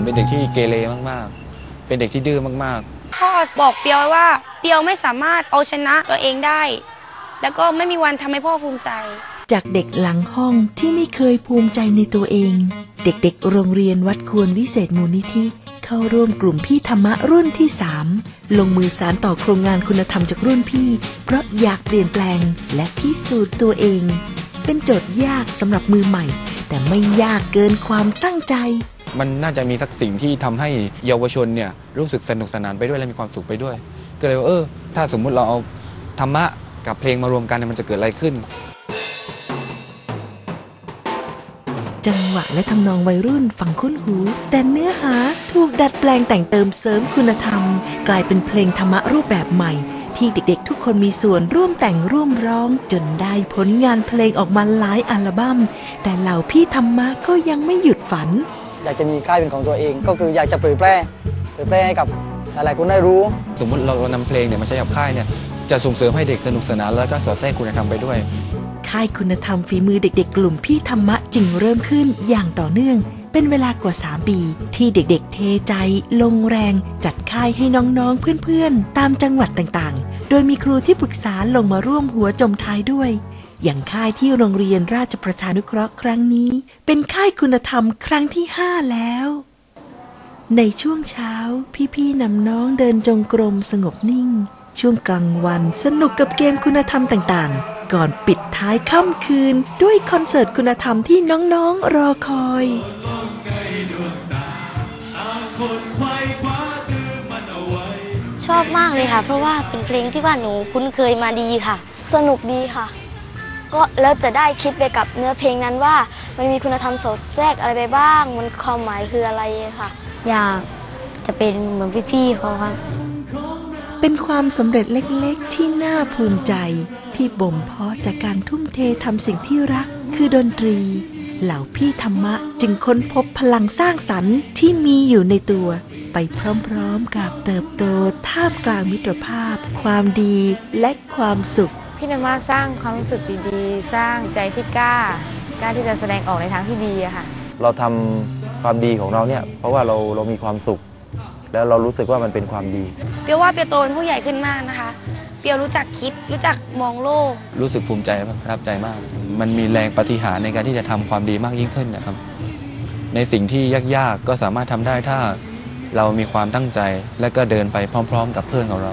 ผมเป็นเด็กที่เกเรมากๆ เป็นเด็กที่ดื้อมากพ่อบอกเปียวไว้ว่า เปียวไม่สามารถเอาชนะตัวเองได้ แล้วก็ไม่มีวันทำให้พ่อภูมิใจ จากเด็กหลังห้องที่ไม่เคยภูมิใจในตัวเอง เด็กๆ โรงเรียนวัดควรวิเศษมูลนิธิ เข้าร่วมกลุ่มพี่ธรรมะรุ่นที่ 3 ลงมือสารต่อโครงงานคุณธรรมจากรุ่นพี่ เพราะอยากเปลี่ยนแปลงและพิสูจน์ตัวเอง เป็นโจทย์ยากสำหรับมือใหม่ แต่ไม่ยากเกินความตั้งใจๆ มันน่าจะมีสักสิ่งที่ทำให้เยาวชนเนี่ยรู้สึกสนุกสนานไปด้วยและมีความสุขไปด้วย ก็เลยว่าเออถ้าสมมุติเราเอาธรรมะกับเพลงมารวมกันเนี่ยมันจะเกิดอะไรขึ้น จังหวะและทำนองวัยรุ่นฟังคุ้นหู แต่เนื้อหาถูกดัดแปลงแต่งเติมเสริมคุณธรรม กลายเป็นเพลงธรรมะรูปแบบใหม่ ที่เด็กๆ ทุกคนมีส่วนร่วมแต่งร่วมร้อง จนได้ผลงานเพลงออกมาหลายอัลบั้มแต่เหล่าพี่ธรรมะก็ยังไม่หยุดฝัน อยากจะมีค่ายเป็นของตัวเอง ก็คืออยากจะเผยแพร่เผยแพร่ให้กับหลายๆคนได้รู้ สมมุติเรานำเพลงเนี่ยมาใช้กับค่ายเนี่ยจะส่งเสริมให้เด็กสนุกสนานแล้วก็สอดแทรกคุณธรรมไปด้วย ค่ายคุณธรรมฝีมือเด็ก ๆ กลุ่มพี่ธรรมะจึงเริ่มขึ้นอย่างต่อเนื่อง เป็นเวลากว่า 3 ปี ที่เด็กๆ เทใจ ลงแรง จัดค่ายให้น้องๆเพื่อนๆ ตามจังหวัดต่างๆ โดยมีครูที่ปรึกษาลงมาร่วมหัวจมท้ายด้วย อย่างค่ายที่โรงเรียนราชประชานุเคราะห์ครั้งนี้ เป็นค่ายคุณธรรมครั้งที่5แล้ว ในช่วงเช้าพี่ๆนำน้องเดินจงกรมสงบนิ่ง ช่วงกลางวันสนุกกับเกมคุณธรรมต่างๆ ก่อนปิดท้ายค่ำคืนด้วยคอนเสิร์ตคุณธรรมที่น้องๆรอคอยชอบมากเลยค่ะ เพราะว่าเป็นเพลงที่ว่าหนูคุ้นเคยมาดีค่ะ สนุกดีค่ะ ก็แล้วจะได้คิดไปกับเนื้อเพลงนั้นว่า มันมีคุณธรรมสอดแทรกอะไรไปบ้าง มันความหมายคืออะไรค่ะ อยากจะเป็นเหมือนพี่ๆเขาครับ เป็นความสำเร็จเล็กๆ ที่น่าภูมิใจที่บ่มเพาะจากการทุ่มเททำสิ่งที่รัก คือดนตรี เหล่าพี่ธรรมะจึงค้นพบพลังสร้างสรรค์ที่มีอยู่ในตัว ไปพร้อมๆกับเติบโตท่ามกลางมิตรภาพ ความดีและความสุข พี่นมาสร้างความรู้สึกดีๆ สร้างใจที่กล้ากล้าที่จะแสดงออกในทางที่ดีอะค่ะ เราทำความดีของเราเนี่ยเพราะว่าเราเรามีความสุข แล้วเรารู้สึกว่ามันเป็นความดี เปียวว่าเปียวโตเป็นผู้ใหญ่ขึ้นมากนะคะ เปียวรู้จักคิดรู้จักมองโลก รู้สึกภูมิใจครับประทับใจมาก มันมีแรงปฏิหารย์ในการที่จะทำความดีมากยิ่งขึ้นนะครับ ในสิ่งที่ยากๆก็สามารถทำได้ถ้าเรามีความตั้งใจและก็เดินไปพร้อม ๆ กับเพื่อนของเรา